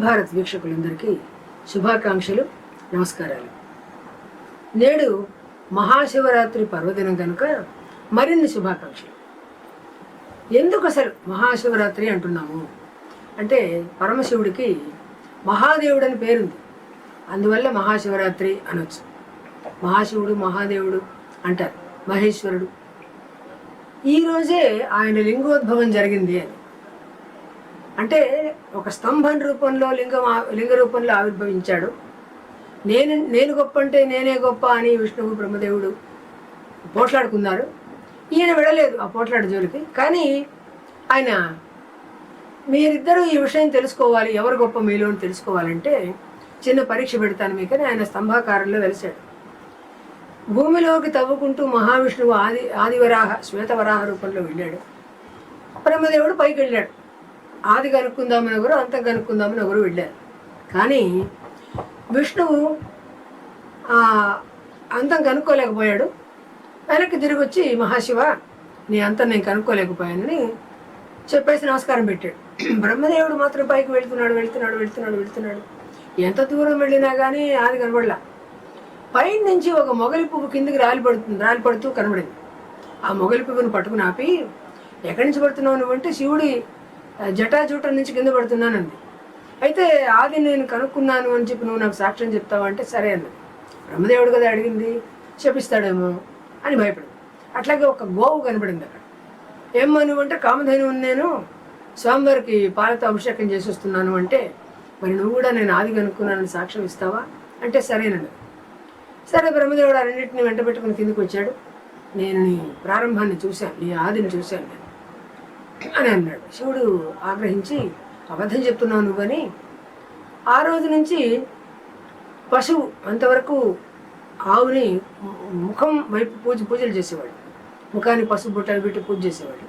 భారత్ వీక్షకులందరికీ శుభాకాంక్షలు నమస్కారాలు. నేడు మహాశివరాత్రి పర్వదినం కనుక మరిన్ని శుభాకాంక్షలు. ఎందుకు అసలు మహాశివరాత్రి అంటున్నాము? అంటే పరమశివుడికి మహాదేవుడు అని పేరుంది. అందువల్ల మహాశివరాత్రి అనొచ్చు. మహాశివుడు మహాదేవుడు అంటారు. మహేశ్వరుడు. ఈరోజే ఆయన లింగోద్భవం జరిగింది అని. అంటే ఒక స్తంభం రూపంలో లింగం లింగ రూపంలో ఆవిర్భవించాడు. నేను నేను గొప్ప అంటే నేనే గొప్ప అని విష్ణువు బ్రహ్మదేవుడు పోట్లాడుకున్నారు. ఈయన విడలేదు ఆ పోట్లాడు జోలికి. కానీ ఆయన మీరిద్దరూ ఈ విషయం తెలుసుకోవాలి ఎవరు గొప్ప మీలో అని తెలుసుకోవాలంటే చిన్న పరీక్ష పెడతాను మీకని ఆయన స్తంభాకారంలో వెలిశాడు. భూమిలోకి తవ్వుకుంటూ మహావిష్ణువు ఆది ఆదివరాహ శ్వేతవరాహ రూపంలో వెళ్ళాడు. బ్రహ్మదేవుడు పైకి వెళ్ళాడు ఆది కనుక్కుందామని ఒకరు అంతం కనుక్కుందామని ఒకరు వెళ్ళారు. కానీ విష్ణువు అంతం కనుక్కోలేకపోయాడు. వెనక్కి తిరిగి వచ్చి మహాశివ నీ అంతం నేను కనుక్కోలేకపోయానని చెప్పేసి నమస్కారం పెట్టాడు. బ్రహ్మదేవుడు మాత్రం పైకి వెళ్తున్నాడు వెళ్తున్నాడు వెళ్తున్నాడు వెళ్తున్నాడు. ఎంత దూరం వెళ్ళినా కానీ ఆది కనబడలా. పైన నుంచి ఒక మొగలి పువ్వు కిందికి రాలి పడుతుంది రాలి పడుతూ కనబడింది. ఆ మొగలి పువ్వును పట్టుకుని ఆపి ఎక్కడి నుంచి పడుతున్నావు నువ్వంటే శివుడి జటాజూటం నుంచి కింద పడుతున్నానండి. అయితే ఆది నేను కనుక్కున్నాను అని చెప్పి నువ్వు నాకు సాక్ష్యం చెప్తావా అంటే సరే అన్నది బ్రహ్మదేవుడు కదా అడిగింది చెప్పిస్తాడేమో అని భయపడింది. అట్లాగే ఒక గోవు కనబడింది అక్కడ. ఏమ్మా నువ్వు అంటే కామధేను నేను స్వామివారికి పాలతో అభిషేకం చేసి వస్తున్నాను అంటే మరి నువ్వు కూడా నేను ఆది కనుక్కున్నానని సాక్ష్యం ఇస్తావా అంటే సరేనండి సరే బ్రహ్మదేవుడు ఆ రెండింటిని వెంట పెట్టుకుని కిందికి వచ్చాడు. నేను నీ ప్రారంభాన్ని చూశాను నీ ఆదిని చూశాను నేను. అని అన్నాడు. శివుడు ఆగ్రహించి అబద్ధం చెప్తున్నావు నువ్వని ఆ రోజు నుంచి పశువు అంతవరకు ఆవుని ముఖం వైపు పూజ పూజలు చేసేవాడు. ముఖాన్ని పసుపు బుట్టలు పెట్టి పూజ చేసేవాడు.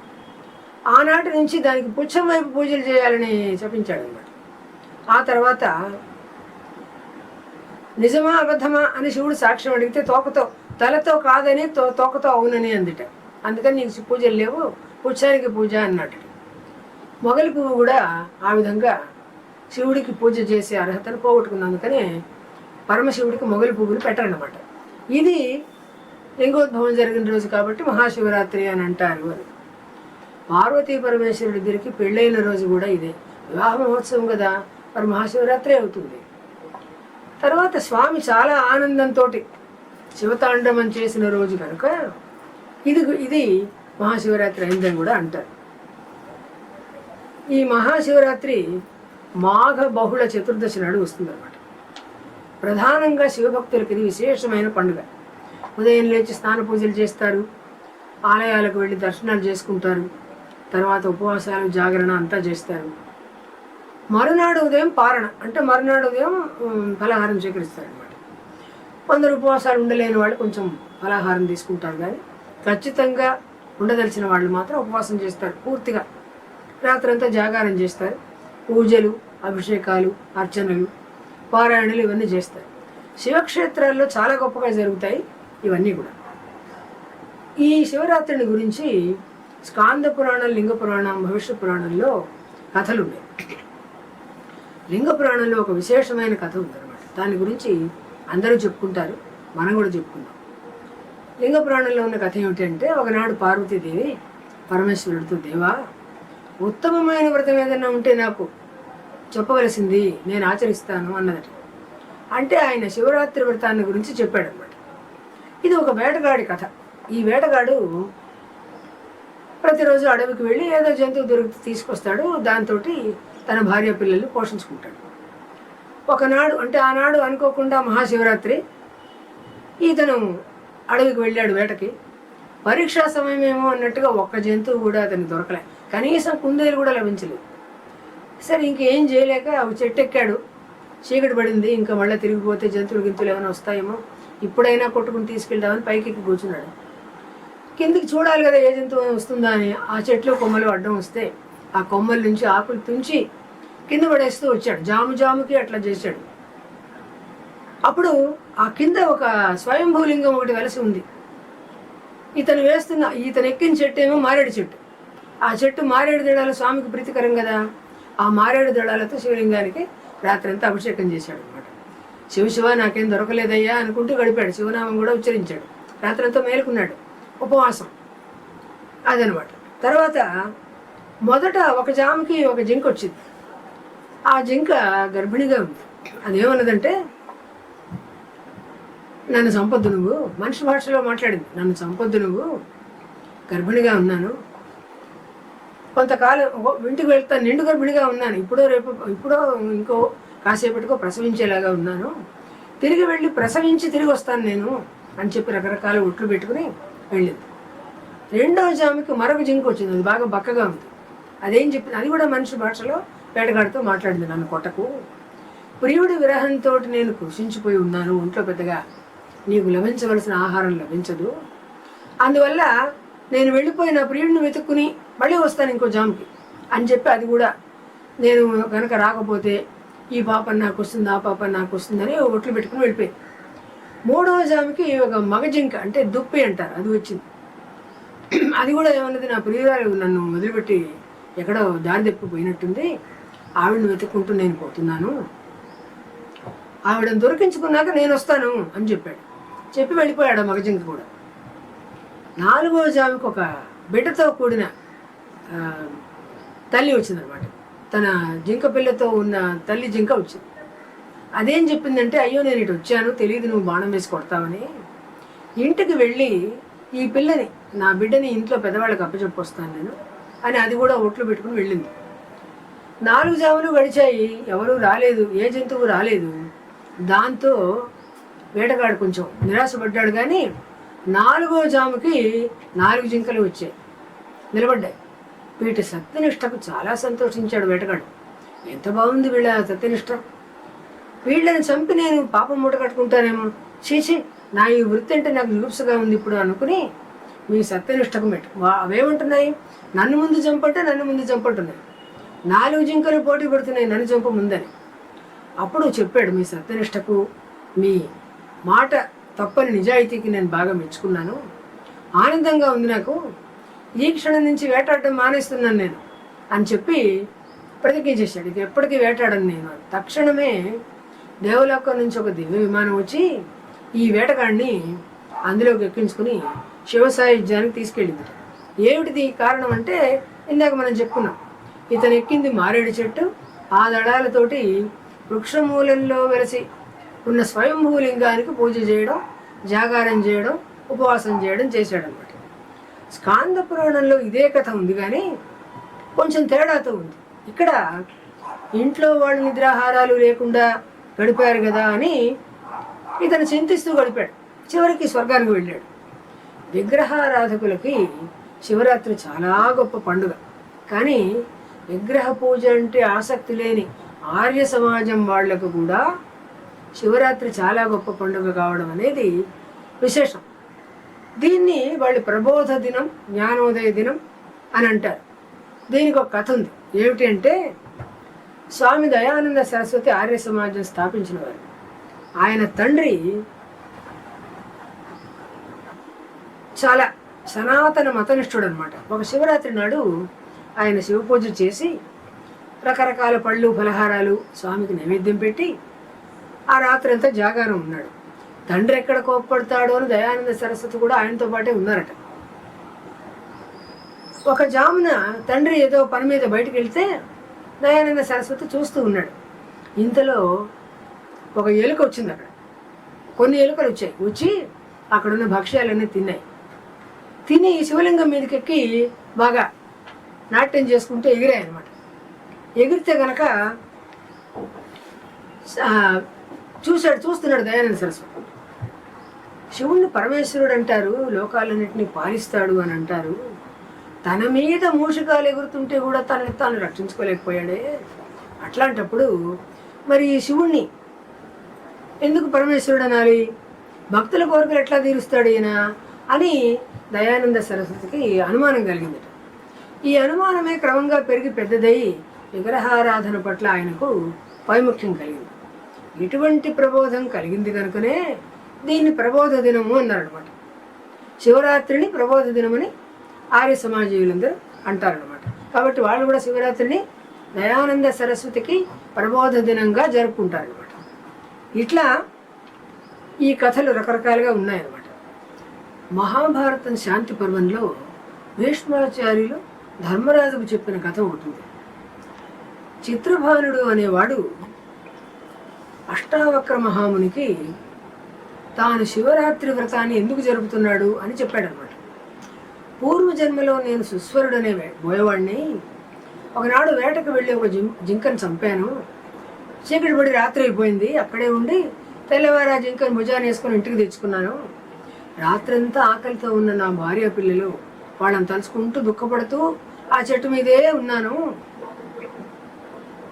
ఆనాటి నుంచి దానికి పుచ్చం వైపు పూజలు చేయాలని చెప్పించాడు అనమాట ఆ తర్వాత నిజమా అబద్ధమా? అని శివుడు సాక్ష్యం అడిగితే తోకతో తలతో కాదని తో తోకతో అవునని అందుట. అందుకని నీకు పూజలు లేవు. పుచ్చానికి పూజ అన్నట్టు మొగలి పువ్వు కూడా ఆ విధంగా శివుడికి పూజ చేసే అర్హతను పోగొట్టుకున్నందుకనే పరమశివుడికి మొగలి పువ్వులు పెట్టరన్నమాట. ఇది లింగోద్భవం జరిగిన రోజు కాబట్టి మహాశివరాత్రి అని అంటారు అని. పార్వతీ పరమేశ్వరుడి దగ్గరికి పెళ్ళైన రోజు కూడా ఇదే. వివాహ మహోత్సవం కదా మరి మహాశివరాత్రి అవుతుంది. తర్వాత స్వామి చాలా ఆనందంతో శివతాండవం చేసిన రోజు కనుక ఇది ఇది మహాశివరాత్రి అయిందని కూడా అంటారు. ఈ మహాశివరాత్రి మాఘ బహుళ చతుర్దశి నాడు వస్తుందన్నమాట. ప్రధానంగా శివభక్తులకి ఇది విశేషమైన పండుగ. ఉదయం లేచి స్నాన పూజలు చేస్తారు ఆలయాలకు వెళ్ళి దర్శనాలు చేసుకుంటారు తర్వాత ఉపవాసాలు జాగరణ అంతా చేస్తారు. మరునాడు ఉదయం పారణ అంటే మరునాడు ఉదయం ఫలాహారం స్వీకరిస్తారు అనమాట కొందరు ఉపవాసాలు ఉండలేని వాళ్ళు కొంచెం ఫలాహారం తీసుకుంటారు కానీ ఖచ్చితంగా ఉండదలిచిన వాళ్ళు మాత్రం ఉపవాసం చేస్తారు పూర్తిగా. రాత్రంతా జాగారం చేస్తారు. పూజలు అభిషేకాలు అర్చనలు పారాయణలు ఇవన్నీ చేస్తారు. శివక్షేత్రాల్లో చాలా గొప్పగా జరుగుతాయి ఇవన్నీ కూడా. ఈ శివరాత్రిని గురించి స్కాంద పురాణం లింగ పురాణం భవిష్య పురాణంలో కథలు ఉన్నాయి. లింగ పురాణంలో ఒక విశేషమైన కథ ఉందన్నమాట. దాని గురించి అందరూ చెప్పుకుంటారు. మనం కూడా చెప్పుకుందాం లింగ పురాణంలో ఉన్న కథ ఏమిటంటే ఒకనాడు పార్వతీదేవి పరమేశ్వరుడితో దేవా ఉత్తమమైన వ్రతం ఏదైనా ఉంటే నాకు చెప్పవలసింది నేను ఆచరిస్తాను అన్నదట. అంటే ఆయన శివరాత్రి వ్రతాన్ని గురించి చెప్పాడనమాట ఇది ఒక వేటగాడి కథ. ఈ వేటగాడు ప్రతిరోజు అడవికి వెళ్ళి ఏదో జంతువు దొరికి తీసుకొస్తాడు దాంతో తన భార్య పిల్లల్ని పోషించుకుంటాడు. ఒకనాడు అంటే ఆనాడు అనుకోకుండా మహాశివరాత్రి ఈతను అడవికి వెళ్ళాడు వేటకి. పరీక్షా సమయమేమో అన్నట్టుగా ఒక్క జంతువు కూడా అతనికి దొరకలే. కనీసం కుందేలు కూడా లభించలేదు. సరే ఇంకేం చేయలేక చెట్టు ఎక్కాడు చీకటి పడింది. ఇంకా మళ్ళీ తిరిగిపోతే జంతువులు గింతులు ఏమైనా వస్తాయేమో? ఇప్పుడైనా కొట్టుకుని తీసుకెళ్దామని పైకి ఎక్కి కూర్చున్నాడు. కిందికి చూడాలి కదా ఏ జంతువు వస్తుందా అని. ఆ చెట్లు కొమ్మలు అడ్డం వస్తే ఆ కొమ్మల నుంచి ఆకులు తుంచి కింద పడేస్తూ వచ్చాడు. జాము జాముకి అట్లా చేశాడు. అప్పుడు ఆ కింద ఒక స్వయంభూలింగం ఒకటి వెలసి ఉంది. ఇతను వేస్తున్న ఇతను ఎక్కిన చెట్టు ఏమో మారేడు చెట్టు. ఆ చెట్టు మారేడు తేడాలు స్వామికి ప్రీతికరం కదా? ఆ మారేడు దళాలతో శివలింగానికి రాత్రంతా అభిషేకం చేశాడు అనమాట శివ శివ నాకేం దొరకలేదయ్యా అనుకుంటూ గడిపాడు. శివనామం కూడా ఉచ్చరించాడు. రాత్రంతా మేలుకున్నాడు. ఉపవాసం. అదనమాట తర్వాత మొదట ఒక జామకి ఒక జింక వచ్చింది. ఆ జింక గర్భిణిగా ఉంది. అదేమన్నదంటే నన్ను సంపద్దు నువ్వు. మనిషి భాషలో మాట్లాడింది. నన్ను సంపద్దు నువ్వు. గర్భిణిగా ఉన్నాను. కొంతకాలం ఇంటికి వెళ్తాను నిండు గర్భిణిగా ఉన్నాను. ఇప్పుడో రేపు ఇప్పుడో ఇంకో కాసేపటికో ప్రసవించేలాగా ఉన్నాను. తిరిగి వెళ్ళి ప్రసవించి తిరిగి వస్తాను నేను అని చెప్పి రకరకాల ఒట్లు పెట్టుకుని వెళ్ళింది. రెండవ జామికి మరొక జింక వచ్చింది. అది బాగా బక్కగా ఉంది. అదేం చెప్పింది అది కూడా మనిషి భాషలో వేటగాడితో మాట్లాడింది నన్ను కొట్టకు. ప్రియుడి విరహంతో నేను కృషించిపోయి ఉన్నాను ఒంట్లో పెద్దగా. నీకు లభించవలసిన ఆహారం లభించదు. అందువల్ల నేను వెళ్ళిపోయిన ప్రియుడిని వెతుక్కుని మళ్ళీ వస్తాను ఇంకో జామ్కి అని చెప్పి అది కూడా నేను కనుక రాకపోతే ఈ పాప నాకు వస్తుంది ఆ పాప నాకు వస్తుందని ఒట్లు పెట్టుకుని వెళ్ళిపోయింది. మూడవ జామికి ఒక మగ జింక అంటే దుప్పి అంటారు అది వచ్చింది. అది కూడా ఏమన్నది నా ప్రియురాలు నన్ను వదిలిపెట్టి ఎక్కడో దారి తప్పిపోయినట్టుంది. ఆవిడని వెతుక్కుంటూ నేను పోతున్నాను. ఆవిడని దొరికించుకున్నాక నేను వస్తాను అని చెప్పాడు. చెప్పి వెళ్ళిపోయాడు ఆ మగజింక కూడా. నాలుగో జామికి ఒక బిడ్డతో కూడిన తల్లి వచ్చిందనమాట. తన జింక పిల్లతో ఉన్న తల్లి జింక వచ్చింది. అదేం చెప్పిందంటే అయ్యో నేను ఇటు వచ్చాను తెలియదు నువ్వు బాణం వేసి కొడతావని. ఇంటికి వెళ్ళి ఈ పిల్లని నా బిడ్డని ఇంట్లో పెద్దవాళ్ళకి అప్పచెప్పొస్తాను నేను అని అది కూడా ఒట్లు పెట్టుకుని వెళ్ళింది. నాలుగు జాములు గడిచాయి ఎవరూ రాలేదు ఏ జంతువు రాలేదు. దాంతో వేటగాడు కొంచెం నిరాశపడ్డాడు కానీ నాలుగో జాముకి నాలుగు జింకలు వచ్చాయి. నిలబడ్డాయి. వీటి సత్యనిష్టకు చాలా సంతోషించాడు వేటగాడు. ఎంత బాగుంది వీళ్ళ సత్యనిష్ట. వీళ్ళని చంపి నేను పాపం మూట కట్టుకుంటానేమో. చీచి నా ఈ వృత్తి అంటే నాకు జుగుప్సగా ఉంది ఇప్పుడు అనుకుని మీ సత్యనిష్టకు మెట్టు. అవేమంటున్నాయి? నన్ను ముందు చంపంటే నన్ను ముందు చంపంటున్నాయి. నాలుగు జింకలు పోటీ పడుతున్నాయి నన్ను చంప ముందని. అప్పుడు చెప్పాడు మీ సత్యనిష్టకు మీ మాట తప్పని నిజాయితీకి నేను బాగా మెచ్చుకున్నాను. ఆనందంగా ఉంది నాకు. ఈ క్షణం నుంచి వేటాడటం మానేస్తున్నాను నేను అని చెప్పి ప్రతిజ్ఞ చేశాడు? ఇక ఎప్పటికీ వేటాడను నేను తక్షణమే దేవలోకం నుంచి ఒక దివ్య విమానం వచ్చి ఈ వేటగాడిని అందులోకి ఎక్కించుకుని శివసాయుధ్యానికి తీసుకెళ్ళింది. ఏమిటిది కారణం అంటే ఇందాక మనం చెప్పుకున్నాం. ఇతను ఎక్కింది మారేడు చెట్టు. ఆ దళాలతోటి వృక్షమూలంలో వెలసి ఉన్న స్వయంభూలింగానికి పూజ చేయడం జాగారం చేయడం ఉపవాసం చేయడం చేశాడనమాట స్కాంద పురాణంలో ఇదే కథ ఉంది కానీ కొంచెం తేడాతో ఉంది. ఇక్కడ ఇంట్లో వాళ్ళు నిద్రాహారాలు లేకుండా గడిపారు కదా అని ఇతను చింతిస్తూ గడిపాడు. చివరికి స్వర్గానికి వెళ్ళాడు. విగ్రహారాధకులకి శివరాత్రి చాలా గొప్ప పండుగ. కానీ విగ్రహ పూజ అంటే ఆసక్తి లేని ఆర్య సమాజం వాళ్ళకు కూడా శివరాత్రి చాలా గొప్ప పండుగ కావడం అనేది విశేషం. దీన్ని వాళ్ళు ప్రబోధ దినం జ్ఞానోదయ దినం అని అంటారు. దీనికి ఒక కథ ఉంది. ఏమిటి అంటే స్వామి దయానంద సరస్వతి ఆర్య సమాజం స్థాపించిన వారు. ఆయన తండ్రి చాలా సనాతన మతనిష్ఠుడు అనమాట ఒక శివరాత్రి నాడు ఆయన శివ పూజ చేసి రకరకాల పళ్ళు ఫలహారాలు స్వామికి నైవేద్యం పెట్టి ఆ రాత్రి అంతా జాగారం ఉన్నాడు. తండ్రి ఎక్కడ కోప్పడతాడో అని దయానంద సరస్వతి కూడా ఆయనతో పాటే ఉన్నారట. ఒక జామున తండ్రి ఏదో పని మీద బయటకు వెళ్తే దయానంద సరస్వతి చూస్తూ ఉన్నాడు. ఇంతలో ఒక ఎలుక వచ్చింది అక్కడ. కొన్ని ఎలుకలు వచ్చాయి. వచ్చి అక్కడున్న భక్ష్యాలన్నీ తిన్నాయి. తిని శివలింగం మీదకి ఎక్కి బాగా నాట్యం చేసుకుంటూ ఎగిరాయి అనమాట ఎగిరితే గనక చూశాడు చూస్తున్నాడు దయానంద సరస్వతి శివుణ్ణి పరమేశ్వరుడు అంటారు లోకాలన్నింటినీ పాలిస్తాడు అని అంటారు. తన మీద మూషికాలు ఎగురుతుంటే కూడా తనని తాను రక్షించుకోలేకపోయాడే. అట్లాంటప్పుడు మరి ఈ శివుణ్ణి ఎందుకు పరమేశ్వరుడు అనాలి? భక్తుల కోరికలు ఎట్లా తీరుస్తాడు ఈయన అని దయానంద సరస్వతికి అనుమానం కలిగిందట. ఈ అనుమానమే క్రమంగా పెరిగి పెద్దదై విగ్రహారాధన పట్ల ఆయనకు వైముఖ్యం కలిగింది. ఇటువంటి ప్రబోధం కలిగింది కనుకనే దీన్ని ప్రబోధ దినము అన్నారనమాట శివరాత్రిని ప్రబోధ దినమని ఆర్య సమాజీయులందరూ అంటారనమాట కాబట్టి వాళ్ళు కూడా శివరాత్రిని దయానంద సరస్వతికి ప్రబోధ దినంగా జరుపుకుంటారు అనమాట ఇట్లా ఈ కథలు రకరకాలుగా ఉన్నాయన్నమాట. మహాభారతం శాంతి పర్వంలో భీష్మాచార్యులు ధర్మరాజుకు చెప్పిన కథ ఉంటుంది చిత్రభానుడు అనేవాడు అష్టావక్ర మహామునికి తాను శివరాత్రి వ్రతాన్ని ఎందుకు జరుపుతున్నాడు అని చెప్పాడనమాట పూర్వజన్మలో నేను సుస్వరుడనే బోయవాడిని. ఒకనాడు వేటకు వెళ్ళి ఒక జిం జింకను చంపాను. చీకటి పడి రాత్రి అయిపోయింది. అక్కడే ఉండి తెల్లవారు ఆ జింకను భుజాన్ని వేసుకొని ఇంటికి తెచ్చుకున్నాను. రాత్రంతా ఆకలితో ఉన్న నా భార్య పిల్లలు వాళ్ళని తలుచుకుంటూ దుఃఖపడుతూ ఆ చెట్టు మీదే ఉన్నాను.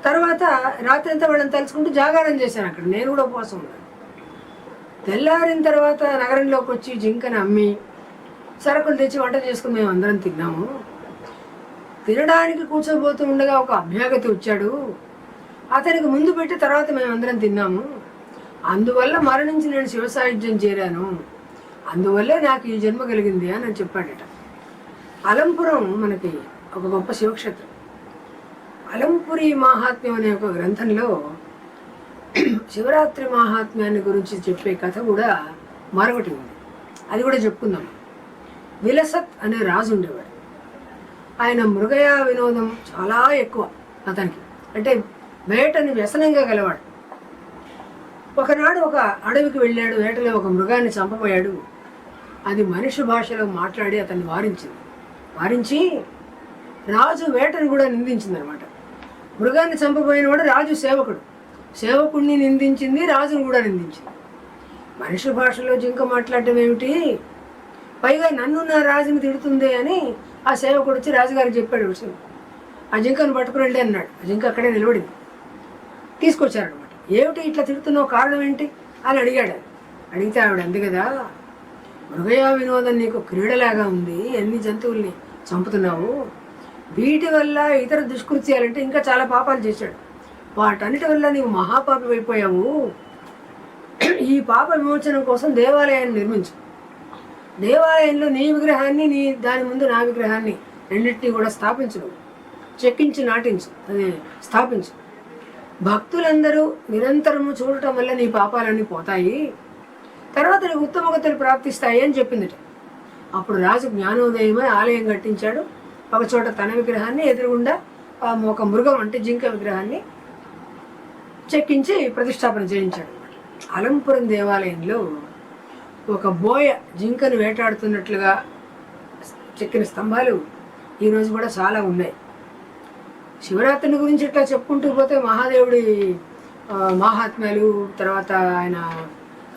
తర్వాత రాత్రి అంతా వాళ్ళని తలుచుకుంటూ జాగారం చేశాను అక్కడ. నేను కూడా ఉపవాసం ఉన్నాను. తెల్లారిన తర్వాత నగరంలోకి వచ్చి జింకను అమ్మి సరుకులు తెచ్చి వంట చేసుకుని మేము అందరం తిన్నాము. తినడానికి కూర్చోబోతూ ఉండగా ఒక అభ్యాగతి వచ్చాడు. అతనికి ముందు పెట్టి తర్వాత మేము అందరం తిన్నాము. అందువల్ల మరణించి నేను శివ సాహిత్యం చేరాను. అందువల్లే నాకు ఈ జన్మ కలిగింది అని అని చెప్పాడట. అలంపురం మనకి ఒక గొప్ప శివక్షేత్రం. అలంపురి మహాత్మ్యం అనే ఒక గ్రంథంలో శివరాత్రి మహాత్మ్యాన్ని గురించి చెప్పే కథ కూడా మరొకటి ఉంది. అది కూడా చెప్పుకుందాం. విలసత్ అనే రాజు ఉండేవాడు. ఆయన మృగయ వినోదం చాలా ఎక్కువ అతనికి. అంటే వేటని వ్యసనంగా గలవాడు. ఒకనాడు ఒక అడవికి వెళ్ళాడు. వేటలో ఒక మృగాన్ని చంపబోయాడు. అది మనిషి భాషలో మాట్లాడి అతన్ని వారించింది. వారించి రాజు వేటను కూడా నిందించింది అనమాట మృగాన్ని చంపబోయినవాడు రాజు సేవకుడు. సేవకుడిని నిందించింది రాజును కూడా నిందించింది. మనిషి భాషలో జింక మాట్లాడటం ఏమిటి? పైగా నన్ను నా రాజుని తిడుతుంది అని ఆ సేవకుడు వచ్చి రాజుగారికి చెప్పాడు విషయం ఆ జింకను పట్టుకుని వెళ్ళి అన్నాడు. ఆ జింక అక్కడే నిలబడింది. తీసుకొచ్చారనమాట ఏమిటి ఇట్లా తిడుతున్నావు? కారణం ఏంటి? అని అడిగాడు అడిగితే ఆవిడ అంది కదా మృగయా వినోదం నీకు క్రీడలాగా ఉంది. ఎన్ని జంతువుల్ని చంపుతున్నావు? వీటి వల్ల ఇతర దుష్కృత్యాలంటే ఇంకా చాలా పాపాలు చేశాడు. వాటన్నిటి వల్ల నీవు మహాపాపి అయిపోయావు. ఈ పాప విమోచనం కోసం దేవాలయాన్ని నిర్మించు. దేవాలయంలో నీ విగ్రహాన్ని నీ దాని ముందు నా విగ్రహాన్ని రెండింటినీ కూడా స్థాపించు. చెక్కించి నాటించు. అదే స్థాపించు. భక్తులందరూ నిరంతరము చూడటం వల్ల నీ పాపాలన్నీ పోతాయి. తర్వాత నీకు ఉత్తమగతులు ప్రాప్తిస్తాయి అని చెప్పిందిట. అప్పుడు రాజు జ్ఞానోదయమై ఆలయం కట్టించాడు. ఒక చోట తన విగ్రహాన్ని ఎదురుగుండా ఒక మృగం అంటే జింక విగ్రహాన్ని చెక్కించి ప్రతిష్టాపన చేయించాడు. అలంపురం దేవాలయంలో ఒక బోయ జింకను వేటాడుతున్నట్లుగా చెక్కిన స్తంభాలు ఈరోజు కూడా చాలా ఉన్నాయి. శివరాత్రిని గురించి ఇట్లా చెప్పుకుంటూ పోతే మహాదేవుడి మహాత్మ్యాలు తర్వాత ఆయన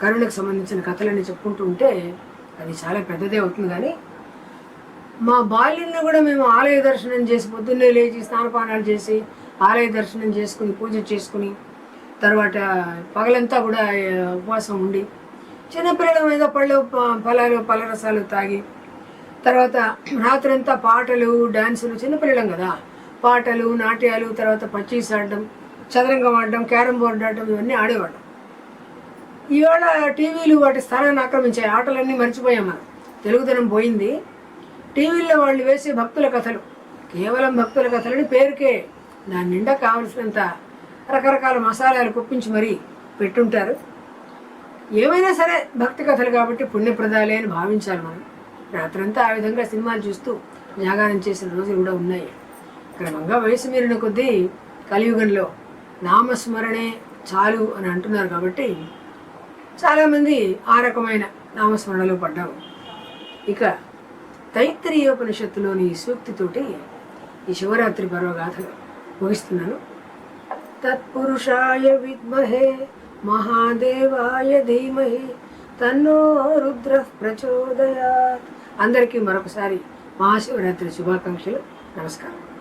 కరుణకు సంబంధించిన కథలన్నీ చెప్పుకుంటూ ఉంటే అది చాలా పెద్దదే అవుతుంది కానీ మా బాల్యంలో కూడా మేము ఆలయ దర్శనం చేసి పొద్దున్నే లేచి స్నానపానాలు చేసి ఆలయ దర్శనం చేసుకుని పూజ చేసుకుని తర్వాత పగలంతా కూడా ఉపవాసం ఉండి చిన్నపిల్లల మీద పళ్ళు ఫలాలు పలరసాలు తాగి తర్వాత రాత్రంతా పాటలు డాన్సులు చిన్నపిల్లలం కదా. పాటలు నాట్యాలు తర్వాత పచ్చీస్ ఆడడం చదరంగం ఆడడం క్యారం బోర్డు ఆడడం ఇవన్నీ ఆడేవాళ్ళం. ఇవాళ టీవీలు వాటి స్థానాన్ని ఆక్రమించాయి. ఆటలన్నీ మర్చిపోయాం మనం. తెలుగుదనం పోయింది. టీవీల్లో వాళ్ళు వేసే భక్తుల కథలు. కేవలం భక్తుల కథలని పేరుకే దాని నిండా కావలసినంత రకరకాల మసాలాలు కుప్పించి మరీ పెట్టుంటారు. ఏమైనా సరే భక్తి కథలు కాబట్టి పుణ్యప్రదాలే అని భావించాలి మనం. రాత్రంతా ఆ విధంగా సినిమాలు చూస్తూ జాగారం చేసిన రోజులు కూడా ఉన్నాయి. క్రమంగా వయసు మీరిన కొద్దీ కలియుగంలో నామస్మరణే చాలు అని అంటున్నారు కాబట్టి చాలామంది ఆ రకమైన నామస్మరణలో పడ్డాము ఇక తైత్రీయోపనిషత్తులోని ఈ సూక్తితోటి ఈ శివరాత్రి పర్వగాథ ముగిస్తున్నాను. తత్పురుషాయ విద్మహే మహాదేవాయ ధీమహి తన్నో రుద్ర ప్రచోదయాత్. అందరికీ మరొకసారి మహాశివరాత్రి శుభాకాంక్షలు. నమస్కారం.